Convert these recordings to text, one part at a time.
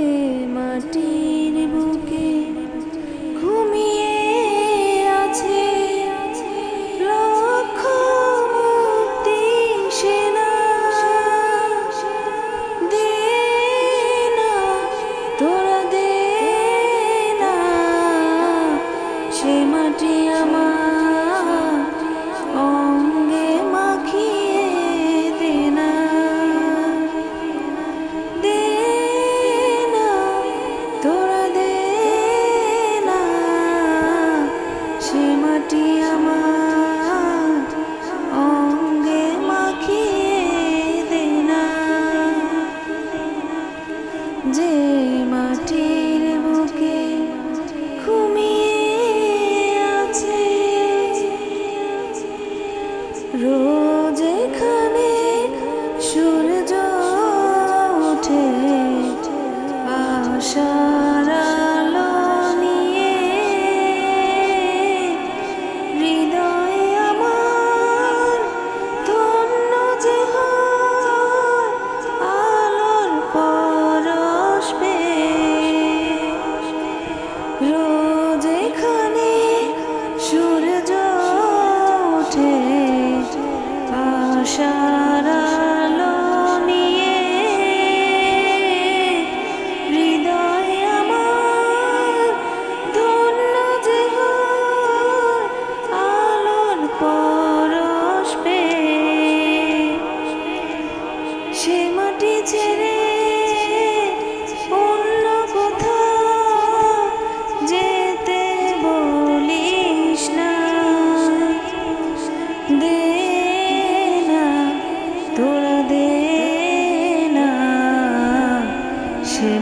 যে যে মাটির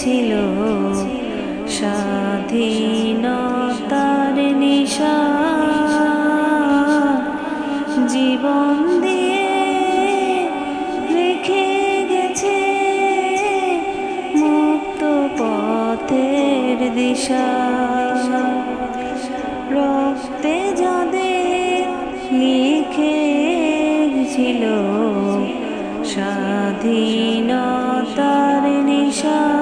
লিখেছিল স্বাধীনতার নিশা। জীবন দিয়ে রেখে গেছে মুক্ত পথের দিশা। রক্তে যাদের লিখেছিল স্বাধীনতার নিশা।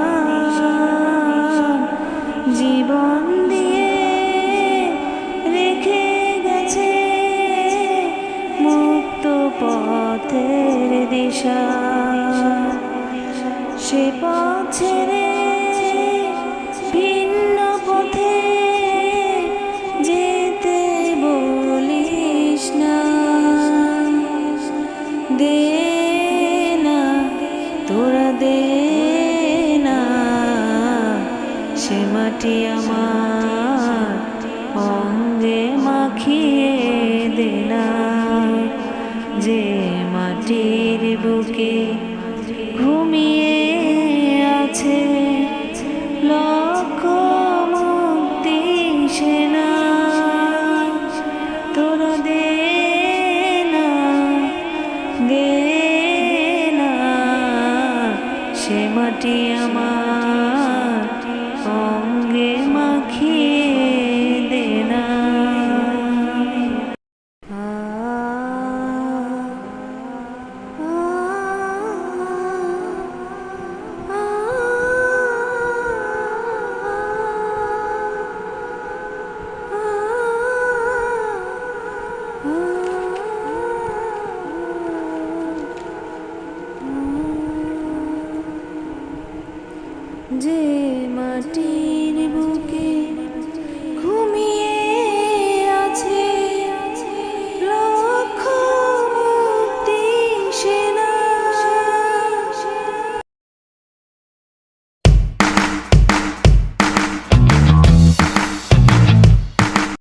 সে পথ ছেড়ে ভিন্ন পথে যেতে বলিস না। দে না, তোরা দে না, সে মাটি আমার অঙ্গে মাখিয়ে দে না। যে মাটির বুকে সে মাটি আমার। যে মাটি